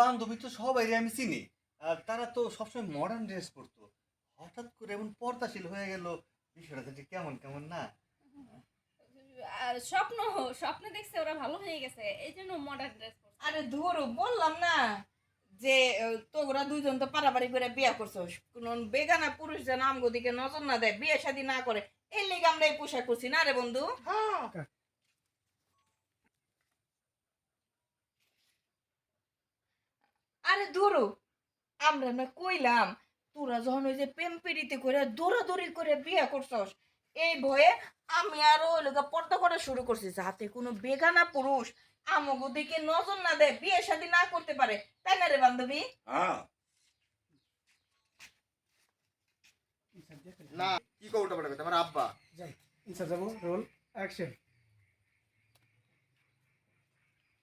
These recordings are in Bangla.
বান্ধবী তো সবাই আমি চিনি। আর তারা তো সবসময় মডার্ন ড্রেস পরতো। হঠাৎ করে এমন পর্দাশীল হয়ে গেল বিষয়টা যে কেমন কেমন না। আর স্বপ্ন স্বপ্নে দেখছে ওরা ভালো হয়ে গেছে এই জন্য মডার্ন ড্রেস আরে ধরো বললাম না যে তোরা দুইজন তো পারাপারি করে বিয়া করছোস কোন বেগানা পুরুষ যেন আমগো দিকে নজর না দেয় বিয়ে শাদি না করে। এই লেগে আমরা এই পোশাক করছি না রে বন্ধু। আরে ধরো আমরা না কইলাম তোরা যখন ওই যে প্রেম পিড়িতে করে দৌড়াদৌড়ি করে বিয়ে করছস এই ভয়ে আমি আরও ওই লোক পর্দা করা শুরু করছি যাতে কোনো বেগানা পুরুষ আমগো দিকে নজর না দেয় বিয়ে শাদী না করতে পারে। তাই না রে বান্ধবী? হ্যাঁ। না কি কো উল্টা পাল্টা আমার আব্বা। যাই ইনসার যাব রোল অ্যাকশন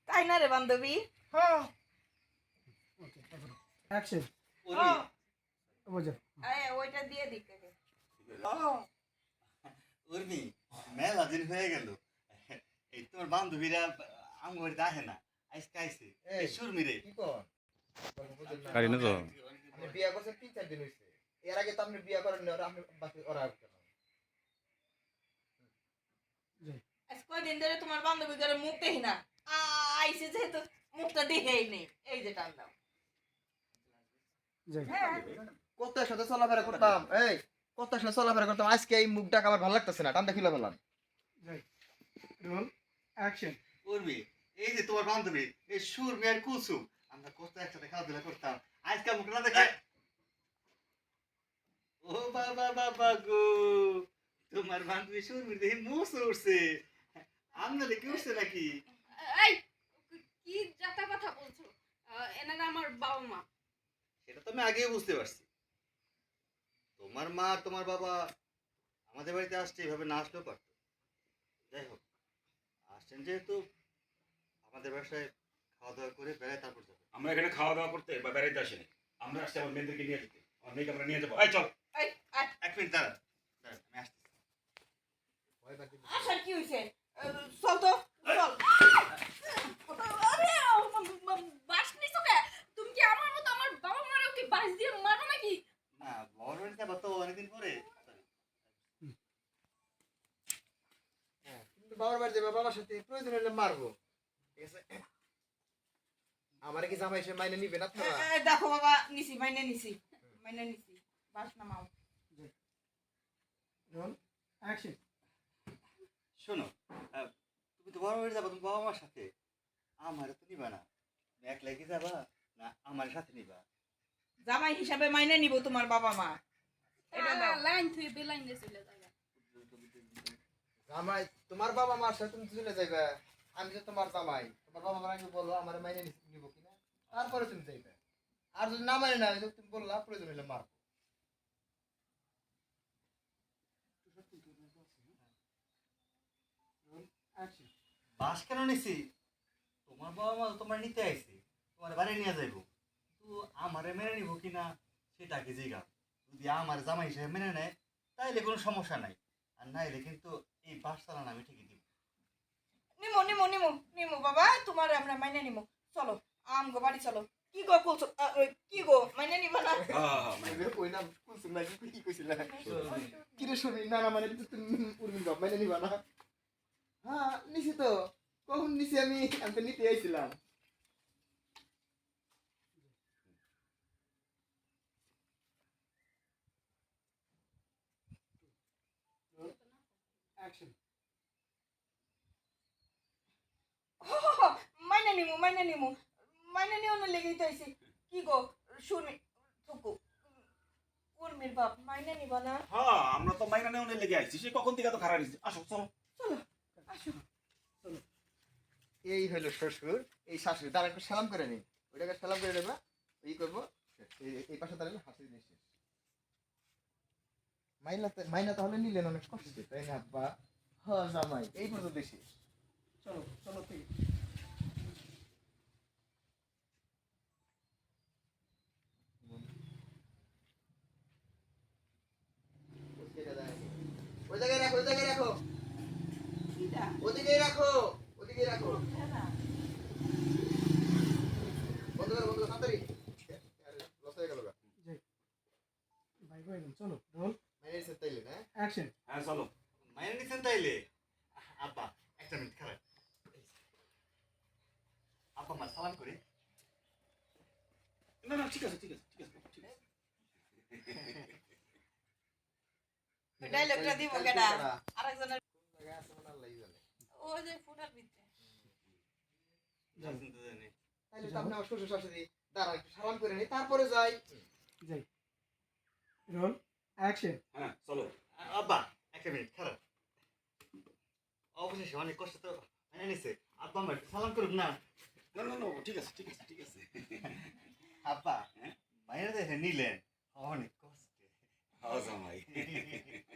তাই না রে বান্ধবী? হ্যাঁ। ওকে অ্যাকশন বোঝো আয়, ওইটা দিয়ে দিক আগে। উর্মি মেলা দিন হয়ে গেল। এই তোমার বান্ধবীরা আমার আসে না আজকে আইসে। এই। এই সুরমি রে। কি কর? না তো। আপনি বিয়া করছেন তিন চার দিন হয়েছে এর আগে তো আপনি বিয়া করেন না, আপনি বাকি ওরা আজ কয়দিন ধরে তোমার বান্ধবী করে মুখ দেখি না। আইসে যেহেতু মুখটা দেখেই নেই। এই যে টান দাও। হ্যাঁ সাথে চলাফেরা করতাম? এই কত সাথে চলাফেরা করতাম? আজকে এই মুখ আমার ভালো লাগতেছে না টানটা খুলে ফেলাম রোল অ্যাকশন উর্মি এই যে তোমার বান্ধবী এই সুরমি আর কুসুম আমরা কত একসাথে খেলাধুলা করতাম। আজকে মুখ দেখে ও বাবা বাবা গো। তোমার বান্ধবী সুরমি দেখে মুস উঠছে উঠছে নাকি? এই কি যাতা কথা বলছো? এনারা আমার বাবা মা। সেটা তো আমি আগেই বুঝতে পারছি। তোমার মা আর তোমার বাবা আমাদের বাড়িতে আসছে এভাবে না আসলেও পারতো। যাই হোক আসছেন যেহেতু আমাদের বাসায় খাওয়া দাওয়া করে বেড়ায় তারপর যাবে। আমরা এখানে খাওয়া দাওয়া করতে বা বেড়াইতে আসিনি। আমরা আসছি আমার মেয়েদেরকে নিয়ে যেতে। আমার মেয়েকে আমরা নিয়ে যাব। এই চল। এই, এক মিনিট দাঁড়ান দাঁড়ান, আমি পাচ্ছি। আসার কি হয়েছে চল তো চল আরে বাস নিছো কে তুমি কি আমার মতো আমার বাবা মারেও কি বাস দিয়ে মারো নাকি না বড় বাড়িতে যাব তো অনেকদিন পরে হ্যাঁ, বাবার সাথে প্রয়োজন হলে মারবো। ঠিক আছে? আমার কি জামাই সে মাইনে নিবে না আপনারা দেখো বাবা নিছি মাইনে নিছি মাইনে নিছি। বাস নামাও। রোল অ্যাকশন শোনো তুমি তো বড় যাব তুমি বাবা মার সাথে। আমার তো নিবা না। তুমি এক লেগে যাবা? না আমার সাথে নিবা। জামাই হিসাবে মাইনে নিব তোমার বাবা মা। এটা লাইন থুই বেলাইন দিয়ে চলে যাবে জামাই, তোমার বাবা মার সাথে তুমি চলে যাবে আমি তো তোমার জামাই, তোমার বাবা আগে বলো, আমার মাইনে নিব কিনা? তারপরে তুমি যাইবে। আর যদি না মানে না তুমি বললা প্রয়োজন হলে মারবো। বাস কেন নিছি? তোমার বাবা মা তোমার নিতে আইছে, তোমার বাড়ি নিয়ে যাইব। কিন্তু আমারে মেনে নিব কিনা, সেটা কি জিগা যদি আমার জামাই হিসেবে মেনে নেয়, তাইলে কোনো সমস্যা নাই। আর নাইলে কিন্তু এই বাস চালান আমি ঠিকই দিব। নিমো নিমো নিমো নিমো বাবা তোমার আমরা মাইনে নিমো। চলো আম গো বাড়ি চলো। কি গো কুলছো কি গো? মাইনে নিবা না? হ্যাঁ হ্যাঁ হ্যাঁ ওই না কি কইছিল? কি রে শুনি না না মানে তো তুমি উর্মিন বাপ মাইনে নিবা না। হ্যাঁ নিছি তো। কখন নিছি আমি? আমি তো নিতে আইছিলাম। অ্যাকশন মাইনে নিমু মাইনে নিমু মাইনে নিও না লেগেই তো আইছি কি গো শুনি থুকু উর্মির বাপ মাইনে নিবা না হ্যাঁ আমরা তো মাইনা নেওয়া লেগে আসছি সে কখন থেকে তো খারাপ হয়েছে আসো চলো চলো আসো এই হলো শ্বশুর এই শাশুড়ি তার একটু সালাম করে নি। ওইটাকে সালাম করে নেবা এই করব এই- এই পাশে দাঁড়ালে হাসি দিন শেষ মাইনা তো- মাইনা তাহলে নিলেন অনেক কষ্টে, তাই না, আব্বা? হ্যাঁ জামাই, এই পর্যন্ত শেষ। চলো চলো থেকে ওই জায়গায় রাখো ওই জায়গায় রাখো কিটা ওদিকেই রাখো ওদিকেই রাখো না বন্ধ করো বন্ধ করো তাড়াতাড়ি আরে লস হয়ে গেল গা ভাই ভাই চলো রোল মাইনে নিছেন তাইলে না চলো। মাইনে নিছেন তাইলে? আব্বা একটা মিনিট খারাপ। আব্বা আমার সালাম করি। না না ঠিক আছে ঠিক আছে ঠিক আছে ঠিক আছে। ডায়লগটা দিব কেডা? আরেকজনের কোন আছে মনে আল্লাহই জানে। ওই যে ফুটার ভিতরে। জানতেন তো জানি। তাইলে তো আপনি আমার শাশুড়ি দাঁড়া একটু সালাম করে নি তারপরে যাই। যাই। রোল অ্যাকশন হ্যাঁ চলো। আব্বা একটা মিনিট খারাপ। অবশেষে অনেক কষ্ট তো এনেছে নিছে আব্বা আমার সালাম করুক না? না না না ঠিক আছে ঠিক আছে ঠিক আছে। আব্বা হ্যাঁ? মাইনে দেখে নিলেন। অনেক কষ্টে। হ্যাঁ জামাই।